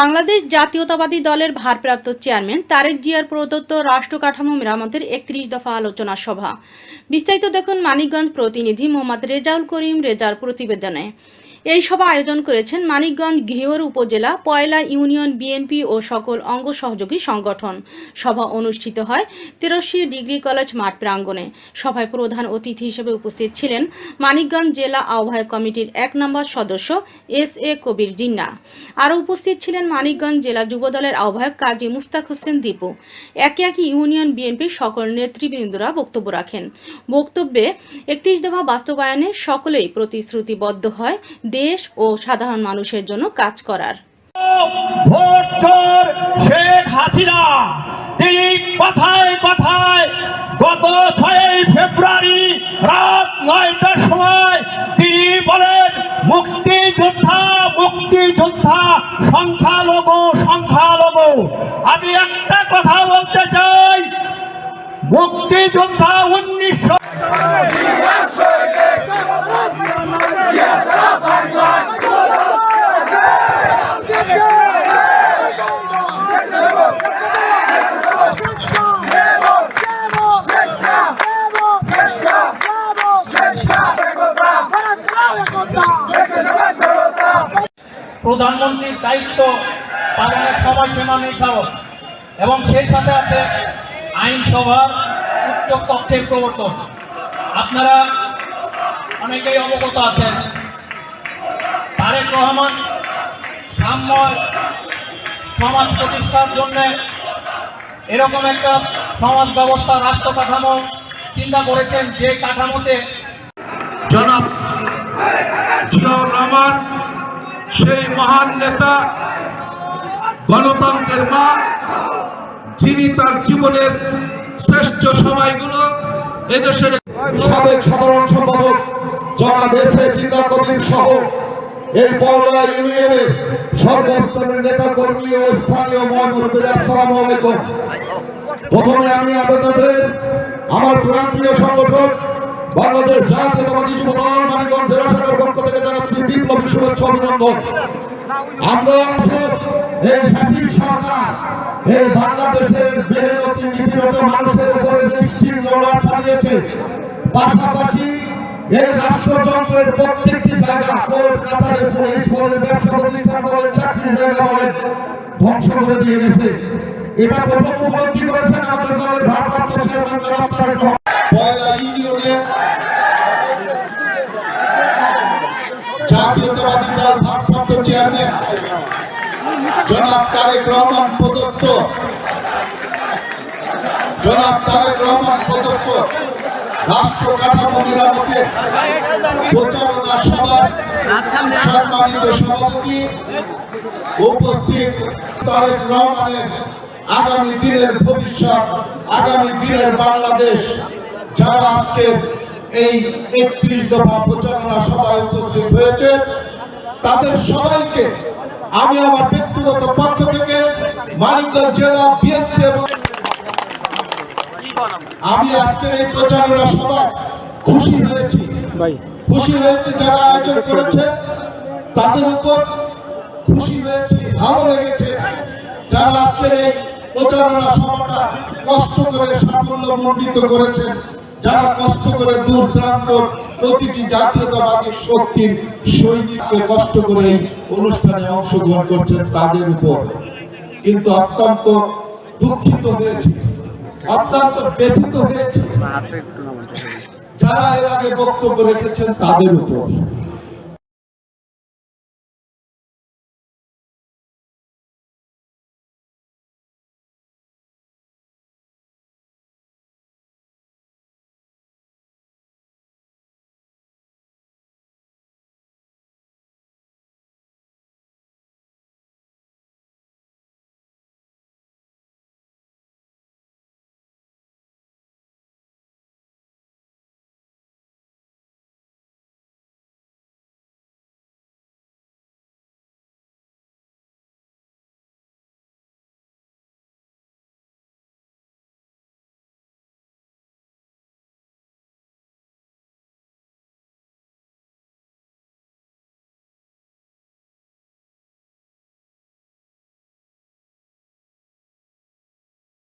বাংলাদেশ জাতীয়তাবাদী দলের ভারপ্রাপ্ত চেয়ারম্যান তারেক জিয়ার প্রদত্ত রাষ্ট্র কাঠামো মেরামতের একত্রিশ দফা আলোচনা সভা। বিস্তারিত দেখুন মানিকগঞ্জ প্রতিনিধি মোহাম্মদ রেজাউল করিম রেজার প্রতিবেদনে। এই সভা আয়োজন করেছেন মানিকগঞ্জ ঘিওর উপজেলা, পয়লা ইউনিয়ন বিএনপি ও সকল অঙ্গ সহযোগী সংগঠন। সভা অনুষ্ঠিত হয় তেরশি ডিগ্রি কলেজ মাঠ প্রাঙ্গণে। সভায় প্রধান অতিথি হিসেবে উপস্থিত ছিলেন মানিকগঞ্জ জেলা আহ্বায়ক কমিটির এক নম্বর সদস্য এস এ কবির জিন্না। আরও উপস্থিত ছিলেন মানিকগঞ্জ জেলা যুবদলের আহ্বায়ক কাজী মুস্তাক হোসেন দীপু। একে একে ইউনিয়ন বিএনপির সকল নেতৃবৃন্দরা বক্তব্য রাখেন। বক্তব্যে একত্রিশ দফা বাস্তবায়নে সকলেই প্রতিশ্রুতিবদ্ধ হয়। দেশ ও সাধারণ মানুষের জন্য কাজ করার। শেখ হাসিনা, তিনি কথায় কথায় গত ছয়ই ফেব্রুয়ারি রাত নয়টার সময় তিনি বলেন, মুক্তিযোদ্ধা মুক্তিযোদ্ধা, সংখ্যালঘু সংখ্যালঘু। আমি একটা কথা বলতে চাই, মুক্তিযোদ্ধা উনিশশো প্রধানমন্ত্রীর দায়িত্ব পালনের সময়সীমা নির্ধারণ। এবং সেই সাথে আছে আইনসভার উচ্চ কক্ষের প্রবর্তন। আপনারা অনেকেই অবগত আছেন, তারেক রহমান সাম্য সমাজ প্রতিষ্ঠার জন্য এরকম একটা সমাজ ব্যবস্থা, রাষ্ট্র কাঠামো চিন্তা করেছেন যে কাঠামোতে জনাব জিয়াউর রহমান সেই মহান নেতা, গণতন্ত্রের মা, যিনি তার জীবনের শ্রেষ্ঠ সময়গুলো এদেশের সাবেক সাধারণ সম্পাদক জনাব এস এ জিন্দা কবির সহ এই পৌলা ইউনিয়নের সর্বস্তরের নেতা কর্মী ও স্থানীয় মহানগরীর আসসালামু আলাইকুম। প্রথমে আমি আপনাদের, আমার প্রান্তীয় সংগঠন বাংলাদেশ জাতীয়তাবাদী যুব দল মানিকগঞ্জ জেলা শাখার পক্ষ থেকে জানাচ্ছি বিপ্লবী শুভেচ্ছা অভিনন্দন। আমরা এই ফ্যাসিস সরকার। এই বাংলাদেশের মেহনতি নিপীড়িত মানুষের উপরে যে স্টিম রোলার চালিয়েছে। পাশাপাশি এই রাষ্ট্রযন্ত্রের প্রত্যেকটি জায়গা কোর্ট, কাছারি, পুলিশ বলে ব্যবসা প্রতিষ্ঠান বলে চাকরির জায়গা বলে ধ্বংস করে দিয়ে গেছে। এটা উপলব্ধি করেছেন আমাদের দলের ভারপ্রাপ্ত চেয়ারম্যান। পয়লা ইউনিয়নে জাতীয়তাবাদী দল ভারপ্রাপ্ত চেয়ারম্যান জনাব তারেক রহমান প্রদত্ত জনাব তারেক রহমান প্রদত্ত রাষ্ট্র কাঠামো মেরামতের প্রচারণা সভার সম্মানিত সভাপতি, উপস্থিত তারেক রহমানের আগামী দিনের ভবিষ্যৎ আগামী দিনের বাংলাদেশ যারা আজকে এই একত্রিশ দফা প্রচারণা সভায় উপস্থিত হয়েছে তাদের সবাইকে আমি আমার ব্যক্তিগত পক্ষ থেকে মানিকগঞ্জ জেলা বিএনপি এবং আমি আজকের এই প্রচারণা সভায় খুশি হয়েছি। খুশি হয়েছে যারা আয়োজন করেছে তাদের উপর খুশি হয়েছি ভালো লেগেছে। যারা আজকের এই প্রচারণা সভাটা কষ্ট করে সাফল্য মণ্ডিত করেছেন। যারা কষ্ট করে দূর দূরান্ত প্রতিটি জাতীয়তাবাদী শক্তির সৈনিককে কষ্ট করে এই অনুষ্ঠানে অংশগ্রহণ করছেন তাদের উপর। কিন্তু অত্যন্ত দুঃখিত হয়েছে। অত্যন্ত ব্যথিত হয়েছে। যারা এর আগে বক্তব্য রেখেছেন তাদের উপর।